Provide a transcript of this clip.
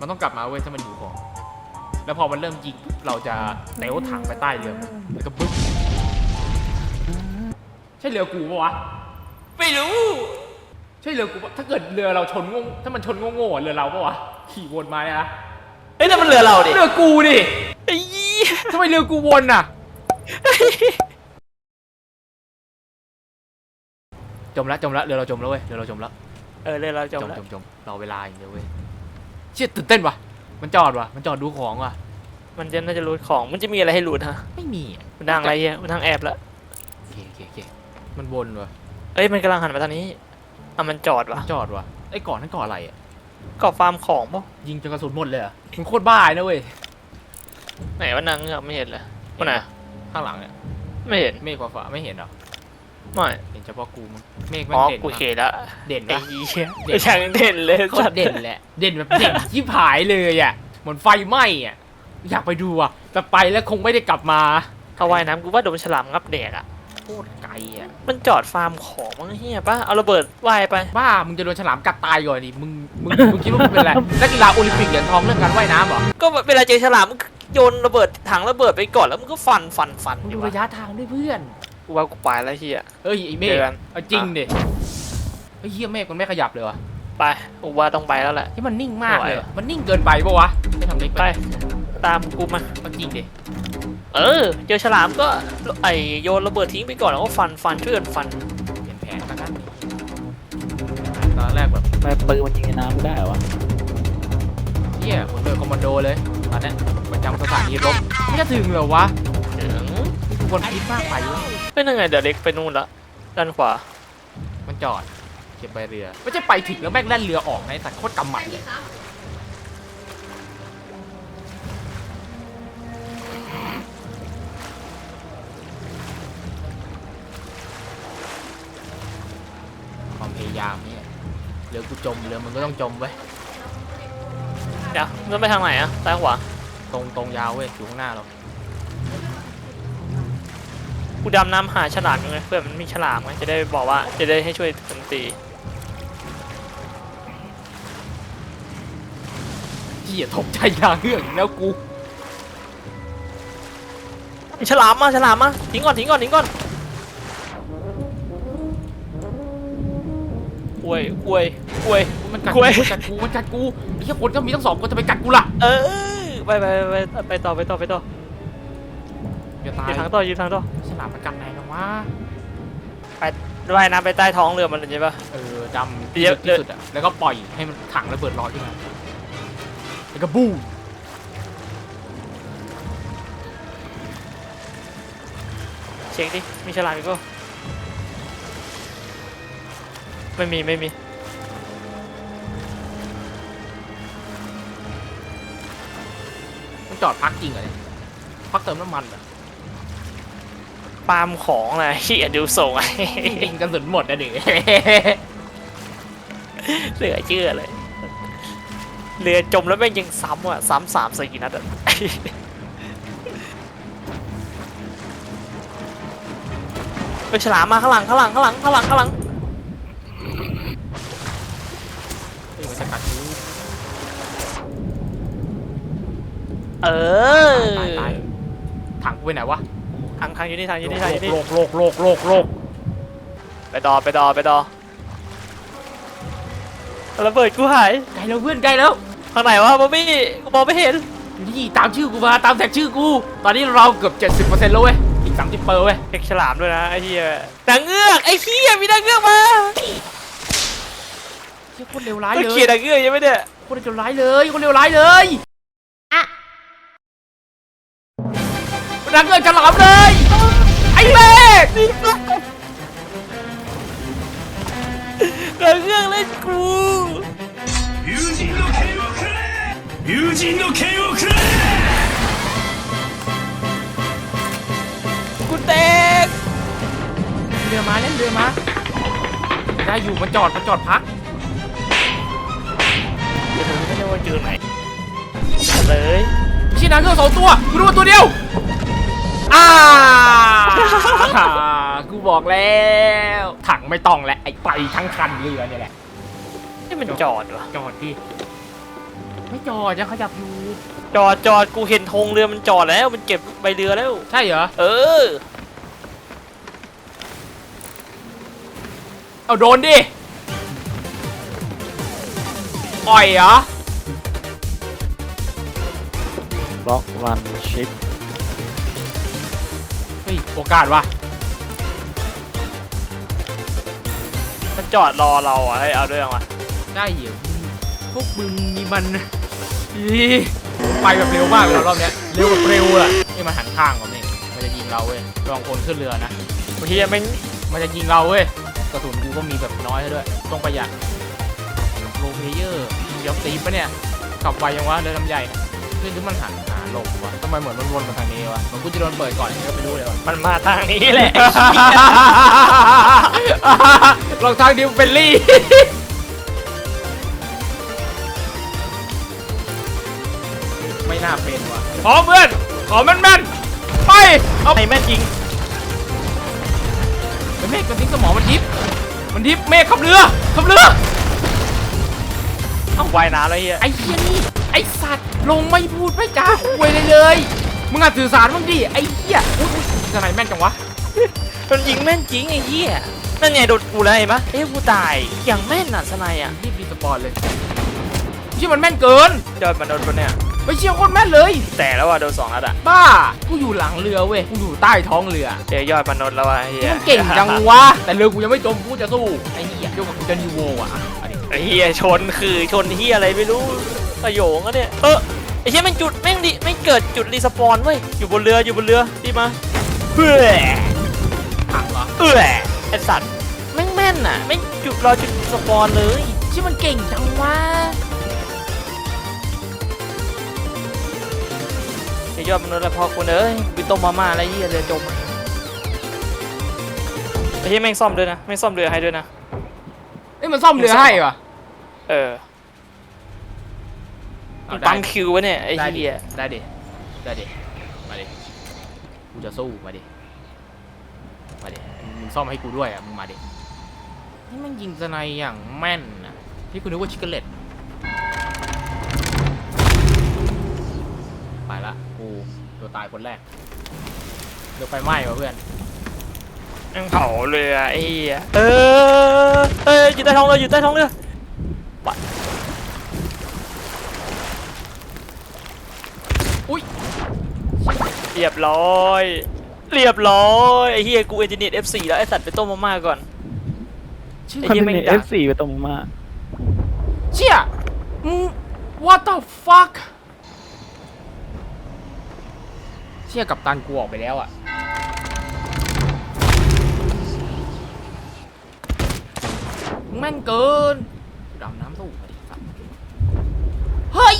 มันต้องกลับมาเว้ยถ้ามันอยู่ของ แล้วพอมันเริ่มยิงปุ๊บเราจะเตะถังไปใต้เรือมันแล้วก็บึ้มใช่เรือกูปะวะไม่รู้ ใช่เรือกูปะถ้าเกิดเรือเราชนงงถ้ามันชนโง่ๆอะเรือเราปะวะขี่วนมาเนี่ยนะเอ้ยแต่มันเรือเราดิเรือกูดิไอ้ยี่ทำไมเรือกูวนอะจมแล้วจมแล้วเรือเราจมแล้วเว้ยเรือเราจมแล้วเออเรือเราจจมมแล้วจมจมรอเวลาอย่างเดียวเว้ย เชี่ยตื่นเต้นว่ะมันจอดว่ะมันจอดดูของว่ะมันจะน่าจะรูดของ มันจะมีอะไรให้รูดฮะ ไม่มีอะมันทางอะไรเงี้ยมันทางแอบแล้วโอเคโอเคโอเคมันวนว่ะเอ้ย มันกำลังหันมาทางนี้อะมันจอดวะจอดว่ะไอ้ก่อนนั่นก่อนอะไรอะก่อฟาร์มของปะยิงจนกระสุนหมดเลยเหรอะมึงโคตรบ้าเลยนะเว้ยไหนว่านางเงือกไม่เห็นเลยคนไหนข้างหลังเนี่ยไม่เห็นเมฆฟ้าๆไม่เห็นเหรอ ไม่เห็นเฉพาะกูมึงเมฆแม่งอ๋อเด่นกูมากเห็นแล้วเด่นไอ้ปะเหี้ยเด่น ช่างเด่นเลยโคตรเด่นแหละ เด่นแบบเด่นที่ผายเลยอะเหมือนไฟไหม้อะอยากไปดูอะแต่ไปแล้วคงไม่ได้กลับมาถ้าว่ายน้ำกูว่าโดนฉลามงับแดกอะ โคตรไกลอะมันจอดฟาร์มของมั้งเฮียปะเอาระเบิดว่ายไป บ้ามึงจะโดนฉลามกัดตายก่อนดิมึงมึงมึงคิดว่ามึงเป็นอะไรนักกีฬาโอลิมปิกเหรียญทองเรื่องการว่ายน้ำเหรอก็เวลาเจอฉลามมึงโยนระเบิดถังระเบิดไปก่อนแล้วมึงก็ฟันฟันฟันมึงอยู่ดูวะระยะทางด้วยเพื่อน กูว่ากูไปแล้วเฮีย เอ้ยไอ้เมฆเจอกัน เอาจริงดิไอ้เหี้ยเมฆมันไม่ขยับเลยวะไปกูว่าต้องไปแล้วแหละ ที่มันนิ่งมากเลยไม่ไหวอะมันนิ่งเกินไปปะวะไม่ทำเล็กไปไปตามกูมา เอาจริงดิเออ เจอฉลามก็ไอโยนระเบิดทิ้งไปก่อนแล้วก็ฟันฟันช่วยกันฟันเปลี่ยนแผนแล้วกันตอนแรกแบบไม่ปืนมันยิงในน้ำไม่ได้เหรอวะเหี้ยผมเดินคอมมานโดเลยตอนเนี้ยประจำสถานีรบไม่จะถึงเหรอวะถึงนี่กูคนคิดมากไปวะ เป็นยังไงเดี๋ยวเล็กไปนู่นละด้านขวา มันจอดเก็บใบเรือไม่ใช่ไปถึงแล้วแม่งแล่นเรือออกนะไอ้สัตว์โคตรกำหมัดเลยความพยายามเนี่ยเรือกูจมเรือมันก็ต้องจมไว้ยเดี๋ยวมันไปทางไหนอะซ้ายขวา ตรงตรงยาวเว้ยอยู่ข้างหน้าเรา กูดำน้ำหาฉลามยังไงเพื่อมันมีฉลามไงจะได้บอกว่าจะได้ให้ช่วยโจมตีเหี้ยตกใจยางเรื่องอีกแล้วกูมีฉลามมาฉลามมาทิ้งก่อนทิ้งก่อนทิ้งก่อนอวยอวยอวย มันกัดกล้กูวย มันกัดกูมันกัดกูไอ้เหี้ยคนก็มีตั้งสองคนจะไปกัดกูล่ะเออไปไปไปไปไปต่อไปต่อไปต่อ อย่าตายยืนทางต่อยืนทางต่อฉลามมันกัดไหนกันวะว่ายน้ำไปใต้ท้องเรือมันเลยใช่ปะ เออดำเดี๋ยวที่สุดอะแล้วก็ปล่อยให้มันถังระเบิดลอยขึ้นมาแล้วก็บูมเช็คดิ มีฉลามอีกปะไม่มีไม่มีมันจอดพักจริงเหรอเนี่ยพักเติมน้ำมันเหรอ ปาล์มของอะไรเฮียดูส่งไอ้ยิงกันสุนหมดนะเด็กเหลือเชื่อเลยเรือจมแล้วแม่งยังซ้ำอะซ้ำสามสี่นัดอะไปฉลามมาข้างหลังข้างหลังข้างหลังข้างหลังข้างหลังเฮ้ยมันจะกัดกูเออตายตายถังกูไปไหนวะทางทางอยู่นี่ทางอยู่นี่ทางอยู่นี่โลกโลกโลกโลกโลกไปดอไปดอไปดอระเบิดกูหายไกลแล้วเพื่อนไกลแล้วทางไหนวะบอบบี้กูมองไม่เห็นนี่ตามชื่อกูมาตามแท็กชื่อกู ตอนนี้เราเกือบ70%แล้วเว้ยอีก30เปอร์เว้ยเด็กฉลามด้วยนะไอ้เหี้ยนางเงือกไอ้เหี้ยมีนางเงือกมาเชี่ยโคตรเลวร้ายก็เลเขียยนนางเงือกยังไม่เนี่ยโคตรเลวร้ายเลยโคตรเลวร้ายเลย นักเงินฉลามเลย ไอ้เมฆ นางเงือกเล่นกู 友人の剣をくれ友人の剣をくれ กูแตก เรือมาเล่นเรือมาได้อยู่มันจอดมันจอดพัก เดี๋ยวผมไม่ได้ว่าอยู่ไหนเลย ไม่ใช่นางเงือกสองตัวกูรู้ว่าตัวเดียว อ่ากูบอกแล้ว ถังไม่ต้องแล้วไอ้ไปทั้งคันเรือเนี่ยแหละนี่มันจอดวะจอดดิไม่จอดยังขยับอยู่จอดจอดกูเห็นธงเรือมันจอดแล้วมันเก็บใบเรือแล้ว ใช่เหรอ เออ เอาโดนดิ อ่อยเหรอ บล็อกวันชิป เฮ้ยโอกาสว่ะมันจอดรอเราอะให้เอาเรื่องว่ะได้เหรอพวกมึงนี่มันอีไปแบบเร็วมากเลยรอบเนี้ยเร็วแบบเร็วอะนี่มันหันข้างก่อนนี่มันจะยิงเราเว้ยลองคนขึ้นเรือนะบางทีมันมันจะยิงเราเว้ยกระสุนกูก็มีแบบน้อยซะด้วยต้องประหยัดโลเพเยอร์เดี๋ยวตีปะเนี่ยขับไวยังวะเรือลำใหญ่ เนี่ยขึ้นที่มันหันหาลงวะทำไมเหมือนมันวนมาทางนี้วะเหมันกูจะโดนเปิดก่อนอย่างนี้ก็ไม่รู้เลยวะมันมาทางนี้แหละลองทางดิวเฟลลี่ ไม่น่าเป็นว่ะขอเพื่อน ขอแม่นแม่นๆ ไป เอาไอ้แม่นยิงเมฆมันทิ้งสมองมันทิพย์มันทิพย์เมฆขับเรือขับเรือเอาว่ายน้ำแล้วเฮียไอ้เหี้ยนี่ไอ้สัตว์ ลงไม่พูดไม่จาคุยเลยเลย มึงอะสื่อสารมึงดิไอ้เหี้ยอุ๊ยอุ๊ยทนายแม่นจังวะมันยิงแม่นจริงไอ้เฮียนั่นไงโดนกูแล้วเห็นปะเอ้ยกูตายอย่างแม่นอะสนายอะรีบรีสปอนเลยเชื่อมันแม่นเกินจอดมันโดนปะเนี่ยไม่เชื่อโคตรแม่นเลย แต่แล้วอะโดนสองนัดอะบ้ากูอยู่หลังเรือเว้ยกูอยู่ใต้ท้องเรือเจอยอดมนุษย์แล้วอะเฮียมันเก่งจังวะแต่เรือกูยังไม่จมกูจะสู้ไอ้เหี้ยเดี๋ยวกับกูจะนิวโวอะอะอันนี้ไอ้เฮียชนคือชนเฮียอะไรไม่รู้ ประโยงอะเนี่ยเออไอ้เฮียแม่งจุดแม่งดิไม่งเกิดจุดรีสปอนเว้ยอยู่บนเรืออยู่บนเรือดีมาเพื่อหักเหรอเออไอสัตว์แม่งแม่นอะแม่งจุดรอจุดสปอนเลยเชื่อมันเก่งจังวะไอ้ยอดมนุษย์แล้วพอคุณเอ้ยไปต้มมาม่าแล้วเหี้ยเรือจมอะไอ้เหี้ยแม่งซ่อมด้วยนะแม่งซ่อมเรือให้ด้วยนะเอ้ยมันซ่อมเรือให้วะเออ เอาปั๊มคิววะเนี่ยไอ้ได้ดิเหี้ยได้ดิได้ดิมาดิกูจะสู้มาดิมาดิมึงซ่อมให้กูด้วยอะมึงมาดินี่มันยิงสไนอย่างแม่นนะที่กูนึกว่าชิคเกเลตไปละกูตัวตายคนแรกเดี๋ยวไฟไหม้วะเพื่อนแม่งเผาเรือไอ้เหี้ยเออเอออยู่ใต้ท้องเรืออยู่ใต้ท้องเรือปะ อุ๊ย เรียบร้อย เรียบร้อยไอ้เหี้ยกูเอนจิเนียร์ F4 แล้วไอ้สัตว์ไปต้มมาม่าก่อน ชื่อไอ้มันเหี้ยเป็นแม่งเอด่าฟสี่ไปตรงมาเชี่ยมึง what the fuck เชี่ยกับตันกูออกไปแล้วอะมึงแม่นเกินดำน้ำสู้มาดิสัตว์เฮ้ย